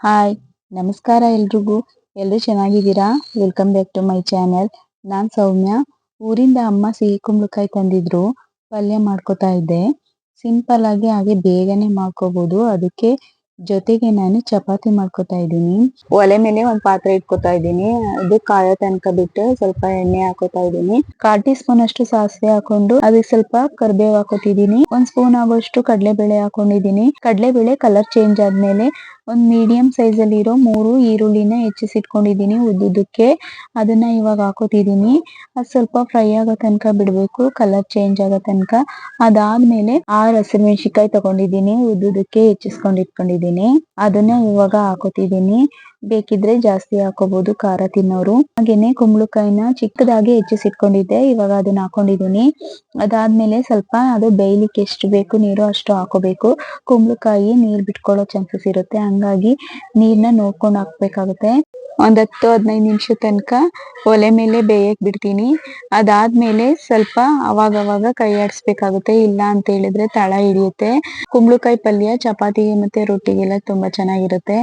Hi ನಮಸ್ಕಾರ ಎಲ್ರಿಗೂ. ಎಲ್ಲರೂ ಚೆನ್ನಾಗಿದ್ದೀರಾ? Welcome back to my channel ನಾನು ಸೌಮ್ಯ. ಊರಿಂದ ಅಮ್ಮ ಸಿಹಿ ಕುಂಬಳಕಾಯಿ ತಂದಿದ್ರು. ಪಲ್ಯ ಮಾಡ್ಕೋತಾ ಇದ್ದೆ. ಸಿಂಪಲ್ ಆಗಿ ಹಾಗೆ ಬೇಗನೆ ಮಾಡ್ಕೋಬಹುದು ಅದಕ್ಕೆ ಜೊತೆಗೆ ನಾನು ಚಪಾತಿ ಮಾಡ್ಕೊತಾ ಇದ್ದೀನಿ. ಒಲೆ ಮೇಲೆ ಒಂದು ಪಾತ್ರೆ ಇಟ್ಕೋತಾ ಇದ್ದೀನಿ. ಅದು ಕಾಯೋ ತನಕ ಬಿಟ್ಟು ಸ್ವಲ್ಪ ಎಣ್ಣೆ ಹಾಕೋತಾ ಇದ್ದೀನಿ. ಕಾಲ್ ಟೀ ಸ್ಪೂನ್ ಅಷ್ಟು ಸಾಸಿವೆ ಹಾಕೊಂಡು ಅದಕ್ಕೆ ಸ್ವಲ್ಪ ಕರ್ಬೇವು ಹಾಕೋತಿದ್ದೀನಿ. ಒಂದ್ ಸ್ಪೂನ್ ಆಗೋಷ್ಟು ಕಡಲೆಬೇಳೆ ಹಾಕೊಂಡಿದ್ದೀನಿ. ಕಡಲೆಬೇಳೆ ಕಲರ್ ಚೇಂಜ್ ಆದ್ಮೇಲೆ ಒಂದ್ ಮೀಡಿಯಂ ಸೈಜ್ ಅಲ್ಲಿ ಇರೋ ಮೂರು ಈರುಳ್ಳಿನ ಹೆಚ್ಚಿಸಿಟ್ಕೊಂಡಿದ್ದೀನಿ ಉದ್ದುದಕ್ಕೆ ಅದನ್ನ ಇವಾಗ ಹಾಕೋತಿದ್ದೀನಿ. ಅದು ಸ್ವಲ್ಪ ಫ್ರೈ ಆಗೋ ತನಕ ಬಿಡ್ಬೇಕು ಕಲರ್ ಚೇಂಜ್ ಆಗೋ ತನಕ. ಅದಾದ್ಮೇಲೆ ಆರ್ ಹಸಿಮೆಣಸಿನಕಾಯಿ ತಗೊಂಡಿದ್ದೀನಿ ಉದ್ದುದಕ್ಕೆ ಹೆಚ್ಚಿಸ್ಕೊಂಡು ಇಟ್ಕೊಂಡಿದ್ದೀನಿ ಅದನ್ನ ಇವಾಗ ಹಾಕೋತಿದ್ದೀನಿ. ಬೇಕಿದ್ರೆ ಜಾಸ್ತಿ ಹಾಕೋಬಹುದು ಖಾರ ತಿನ್ನೋರು. ಹಾಗೇನೆ ಕುಂಬಳಕಾಯಿನ ಚಿಕ್ಕದಾಗಿ ಹೆಚ್ಚಿಸಿಟ್ಕೊಂಡಿದ್ದೆ, ಇವಾಗ ಅದನ್ನ ಹಾಕೊಂಡಿದೀನಿ. ಅದಾದ್ಮೇಲೆ ಸ್ವಲ್ಪ ಅದು ಬೇಯ್ಲಿಕ್ಕೆ ಎಷ್ಟು ಬೇಕು ನೀರು ಅಷ್ಟು ಹಾಕೋಬೇಕು. ಕುಂಬಳಕಾಯಿ ನೀರ್ ಬಿಟ್ಕೊಳ್ಳೋ ಚಾನ್ಸಸ್ ಇರುತ್ತೆ. ಹಂಗಾಗಿ ನೀರ್ನ ನೋಡ್ಕೊಂಡು ಹಾಕ್ಬೇಕಾಗುತ್ತೆ. ಒಂದ್ ಹತ್ತು, ಹದಿನೈದು ನಿಮಿಷ ತನಕ ಒಲೆ ಮೇಲೆ ಬೇಯಕ್ ಬಿಡ್ತೀನಿ. ಅದಾದ್ಮೇಲೆ ಸ್ವಲ್ಪ ಅವಾಗ ಅವಾಗ ಕೈ ಆಡಿಸ್ಬೇಕಾಗುತ್ತೆ. ಇಲ್ಲ ಅಂತ ಹೇಳಿದ್ರೆ ತಳ ಹಿಡಿಯುತ್ತೆ. ಕುಂಬಳಕಾಯಿ ಪಲ್ಯ ಚಪಾತಿಗೆ ಮತ್ತೆ ರೊಟ್ಟಿಗೆಲ್ಲ ತುಂಬಾ ಚೆನ್ನಾಗಿರುತ್ತೆ.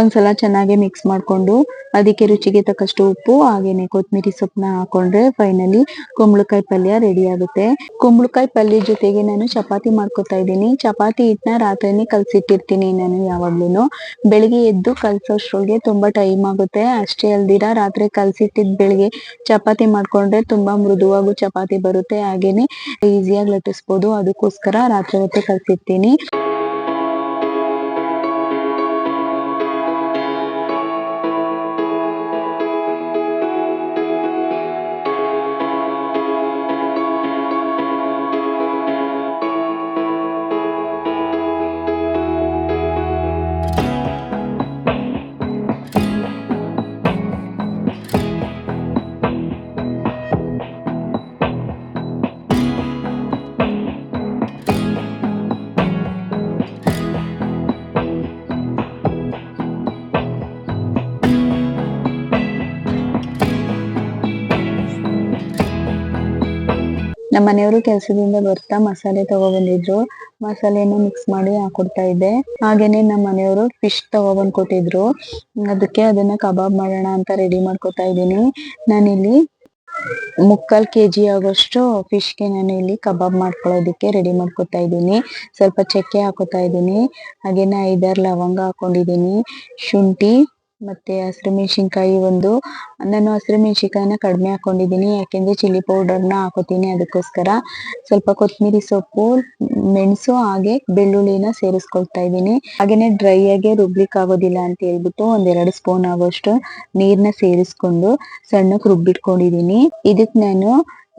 ಒಂದ್ಸಲ ಚೆನ್ನಾಗಿ ಮಿಕ್ಸ್ ಮಾಡ್ಕೊಂಡು ಅದಕ್ಕೆ ರುಚಿಗೆ ತಕ್ಕಷ್ಟು ಉಪ್ಪು, ಹಾಗೇನೆ ಕೊತ್ತಂಬರಿ ಸೊಪ್ಪನ್ನ ಹಾಕೊಂಡ್ರೆ ಫೈನಲಿ ಕುಂಬಳಕಾಯಿ ಪಲ್ಯ ರೆಡಿ ಆಗುತ್ತೆ. ಕುಂಬಳಕಾಯಿ ಪಲ್ಯ ಜೊತೆಗೆ ನಾನು ಚಪಾತಿ ಮಾಡ್ಕೊತಾ ಇದ್ದೀನಿ. ಚಪಾತಿ ಹಿಟ್ಟನ್ನ ರಾತ್ರಿನೇ ಕಲ್ಸಿಟ್ಟಿರ್ತೀನಿ ನಾನು ಯಾವಾಗ್ಲೂ ಬೆಳಿಗ್ಗೆ ಎದ್ದು ಕಲ್ಸೋಷ್ಟ್ರೊಳಗೆ ತುಂಬಾ ಟೈಮ್ ಆಗುತ್ತೆ. ಅಷ್ಟೇ ಅಲ್ದಿರ ರಾತ್ರಿ ಕಲ್ಸಿಟ್ಟಿದ್ ಬೆಳಿಗ್ಗೆ ಚಪಾತಿ ಮಾಡ್ಕೊಂಡ್ರೆ ತುಂಬಾ ಮೃದುವಾಗು ಚಪಾತಿ ಬರುತ್ತೆ. ಹಾಗೇನೆ ಈಸಿಯಾಗಿ ಲಟ್ಟಿಸ್ಬೋದು. ಅದಕ್ಕೋಸ್ಕರ ರಾತ್ರಿ ಹೊತ್ತು ಕಲ್ಸಿರ್ತೀನಿ. ನಮ್ಮ ಮನೆಯವರು ಕೆಲಸದಿಂದ ಬರ್ತಾ ಮಸಾಲೆ ತಗೊಬಂದಿದ್ರು. ಮಸಾಲೆಯನ್ನು ಮಿಕ್ಸ್ ಮಾಡಿ ಹಾಕೊಡ್ತಾ ಇದ್ದೆ. ಹಾಗೇನೆ ನಮ್ಮ ಮನೆಯವರು ಫಿಶ್ ತಗೊಬಂದ್ ಕೊಟ್ಟಿದ್ರು ಅದಕ್ಕೆ ಅದನ್ನ ಕಬಾಬ್ ಮಾಡೋಣ ಅಂತ ರೆಡಿ ಮಾಡ್ಕೊತಾ ಇದ್ದೀನಿ. ನಾನಿಲ್ಲಿ ಮುಕ್ಕಾಲ್ ಕೆಜಿ ಆಗೋಷ್ಟು ಫಿಶ್ಗೆ ನಾನು ಇಲ್ಲಿ ಕಬಾಬ್ ಮಾಡ್ಕೊಳ್ಳೋದಕ್ಕೆ ರೆಡಿ ಮಾಡ್ಕೊತಾ ಇದ್ದೀನಿ. ಸ್ವಲ್ಪ ಚಕ್ಕೆ ಹಾಕೋತಾ ಇದ್ದೀನಿ. ಹಾಗೇನೆ ಐದಾರು ಲವಂಗ ಹಾಕೊಂಡಿದ್ದೀನಿ. ಶುಂಠಿ ಮತ್ತೆ ಹಸಿರು ಮೆಣಸಿನಕಾಯಿ ಒಂದು. ನಾನು ಹಸಿರು ಮೆಣಸಿನಕಾಯಿನ ಕಡಿಮೆ ಹಾಕೊಂಡಿದ್ದೀನಿ, ಯಾಕೆಂದ್ರೆ ಚಿಲ್ಲಿ ಪೌಡರ್ನ ಹಾಕೋತೀನಿ ಅದಕ್ಕೋಸ್ಕರ. ಸ್ವಲ್ಪ ಕೊತ್ತಂಬರಿ ಸೊಪ್ಪು, ಮೆಣಸು ಹಾಗೆ ಬೆಳ್ಳುಳ್ಳಿನ ಸೇರಿಸ್ಕೊಳ್ತಾ ಇದ್ದೀನಿ. ಹಾಗೇನೆ ಡ್ರೈ ಆಗಿ ರುಬ್ಲಿಕ್ಕೆ ಆಗೋದಿಲ್ಲ ಅಂತ ಹೇಳ್ಬಿಟ್ಟು ಒಂದೆರಡು ಸ್ಪೂನ್ ಆಗೋಷ್ಟು ನೀರ್ನ ಸೇರಿಸ್ಕೊಂಡು ಸಣ್ಣಕ್ ರುಬ್ಬಿಟ್ಕೊಂಡಿದೀನಿ ಇದಕ್ ನಾನು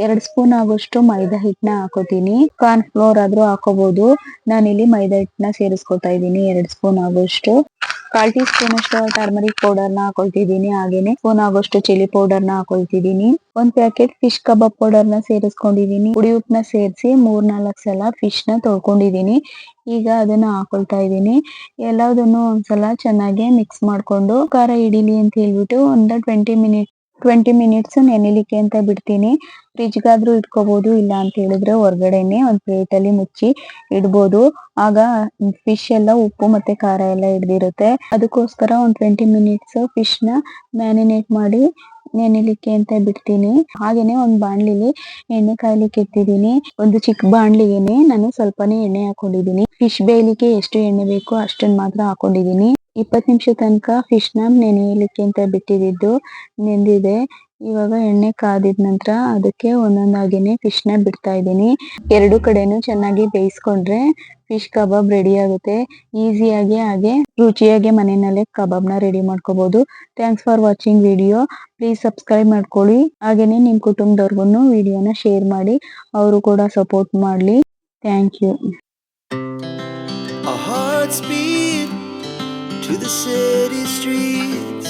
ಎರಡ್ ಸ್ಪೂನ್ ಆಗೋಷ್ಟು ಮೈದಾ ಹಿಟ್ಟನ್ನ ಹಾಕೋತೀನಿ. ಕಾರ್ನ್ ಫ್ಲೋರ್ ಆದ್ರೂ ಹಾಕೋಬಹುದು ನಾನಿಲ್ಲಿ ಮೈದಾ ಹಿಟ್ಟನ್ನ ಸೇರಿಸ್ಕೊತಾ ಇದ್ದೀನಿ, ಎರಡ್ ಸ್ಪೂನ್ ಆಗೋಷ್ಟು. ಕಾಲ್ ಟೀ ಸ್ಪೂನ್ ಅಷ್ಟು ಟರ್ಮರಿಕ್ ಪೌಡರ್ನ ಹಾಕೊಳ್ತಿದ್ದೀನಿ, ಹಾಗೇನೆ ಸ್ಪೂನ್ ಆಗೋಷ್ಟು ಚಿಲ್ಲಿ ಪೌಡರ್ನ ಹಾಕೊಳ್ತಿದ್ದೀನಿ. ಒಂದ್ ಪ್ಯಾಕೆಟ್ ಫಿಶ್ ಕಬಾಬ್ ಪೌಡರ್ನ ಸೇರಿಸ್ಕೊಂಡಿದ್ದೀನಿ ಪುಡಿ ಉಪ್ಪನ್ನ ಸೇರಿಸಿ ಮೂರ್ ನಾಲ್ಕ್ ಸಲ ಫಿಶ್ನ ತೊಳ್ಕೊಂಡಿದ್ದೀನಿ ಈಗ ಅದನ್ನ ಹಾಕೊಳ್ತಾ ಇದ್ದೀನಿ ಎಲ್ಲದನ್ನು ಒಂದ್ಸಲ ಚೆನ್ನಾಗಿ ಮಿಕ್ಸ್ ಮಾಡ್ಕೊಂಡು ಖಾರ ಹಿಡಿಲಿ ಅಂತ ಹೇಳ್ಬಿಟ್ಟು ಒಂದ್ ಟ್ವೆಂಟಿ ಮಿನಿಟ್ ಟ್ವೆಂಟಿ ಮಿನಿಟ್ಸ್ ನೆನಿಲಿಕ್ಕೆ ಅಂತ ಬಿಡ್ತೀನಿ. ಫ್ರಿಜ್ ಗಾದ್ರೂ ಇಟ್ಕೋಬಹುದು ಇಲ್ಲ ಅಂತ ಹೇಳಿದ್ರೆ ಹೊರಗಡೆನೆ ಒಂದ್ ಪ್ಲೇಟ್ ಅಲ್ಲಿ ಮುಚ್ಚಿ ಇಡ್ಬೋದು. ಆಗ ಫಿಶ್ ಎಲ್ಲ, ಉಪ್ಪು ಮತ್ತೆ ಖಾರ ಎಲ್ಲ ಹಿಡ್ದಿರುತ್ತೆ. ಅದಕ್ಕೋಸ್ಕರ ಒಂದ್ ಟ್ವೆಂಟಿ ಮಿನಿಟ್ಸ್ ಫಿಶ್ನ ಮ್ಯಾರಿನೇಟ್ ಮಾಡಿ ನೆನೆಲಿಕ್ಕೆ ಅಂತ ಬಿಡ್ತೀನಿ. ಹಾಗೇನೆ ಒಂದ್ ಬಾಣ್ಲಿಲಿ ಎಣ್ಣೆ ಕಾಯ್ಲಿಕ್ಕೆ ಇಟ್ಟಿದ್ದೀನಿ. ಒಂದು ಚಿಕ್ಕ ಬಾಣ್ಲಿಗೆನೆ ನಾನು ಸ್ವಲ್ಪನೇ ಎಣ್ಣೆ ಹಾಕೊಂಡಿದ್ದೀನಿ. ಫಿಶ್ ಬೇಯಲಿಕ್ಕೆ ಎಷ್ಟು ಎಣ್ಣೆ ಬೇಕೋ ಅಷ್ಟನ್ ಮಾತ್ರ ಹಾಕೊಂಡಿದ್ದೀನಿ. ಇಪ್ಪತ್ ನಿಮಿಷ ತನಕ ಫಿಶ್ನ ನೆನೆಯಲಿಕ್ಕೆ ಅಂತ ಬಿಟ್ಟಿದ್ದು ನೆಂದಿದೆ. ಇವಾಗ ಎಣ್ಣೆ ಕಾದಿದ ನಂತರ ಅದಕ್ಕೆ ಒಂದೊಂದಾಗಿನೇ ಫಿಶ್ನ ಬಿಡ್ತಾ ಇದ್ದೀನಿ. ಎರಡು ಕಡೆನೂ ಚೆನ್ನಾಗಿ ಬೇಯಿಸ್ಕೊಂಡ್ರೆ ಫಿಶ್ ಕಬಾಬ್ ರೆಡಿ ಆಗುತ್ತೆ. ಈಸಿಯಾಗಿ ಹಾಗೆ ರುಚಿಯಾಗಿ ಮನೆಯಲ್ಲೇ ಕಬಾಬ್ನ ರೆಡಿ ಮಾಡ್ಕೋಬಹುದು thanks for watching video please subscribe ಮಾಡ್ಕೊಳ್ಳಿ. ಹಾಗೇನೆ ನಿಮ್ ಕುಟುಂಬದವ್ರಿಗೂ ವಿಡಿಯೋನ ಶೇರ್ ಮಾಡಿ. ಅವರು ಕೂಡ ಸಪೋರ್ಟ್ ಮಾಡಲಿ. Thank you to the city streets.